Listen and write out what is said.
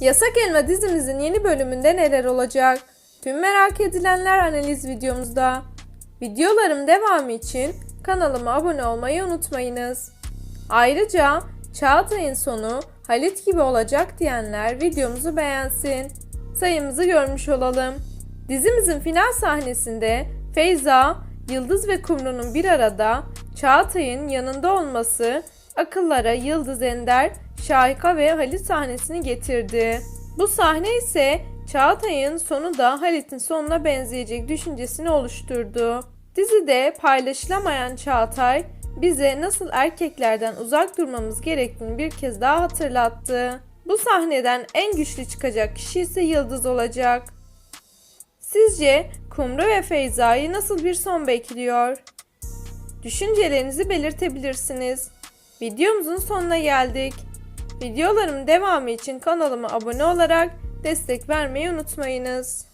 Yasak Elma dizimizin yeni bölümünde neler olacak? Tüm merak edilenler analiz videomuzda. Videolarım devamı için kanalıma abone olmayı unutmayınız. Ayrıca Çağatay'ın sonu Halit gibi olacak diyenler videomuzu beğensin. Sayımızı görmüş olalım. Dizimizin final sahnesinde Feyza, Yıldız ve Kumru'nun bir arada Çağatay'ın yanında olması akıllara Yıldız Ender, Şahika ve Halit sahnesini getirdi. Bu sahne ise Çağatay'ın sonu da Halit'in sonuna benzeyecek düşüncesini oluşturdu. Dizide paylaşılamayan Çağatay bize nasıl erkeklerden uzak durmamız gerektiğini bir kez daha hatırlattı. Bu sahneden en güçlü çıkacak kişi ise Yıldız olacak. Sizce Kumru ve Feyza'yı nasıl bir son bekliyor? Düşüncelerinizi belirtebilirsiniz. Videomuzun sonuna geldik. Videolarımın devamı için kanalıma abone olarak destek vermeyi unutmayınız.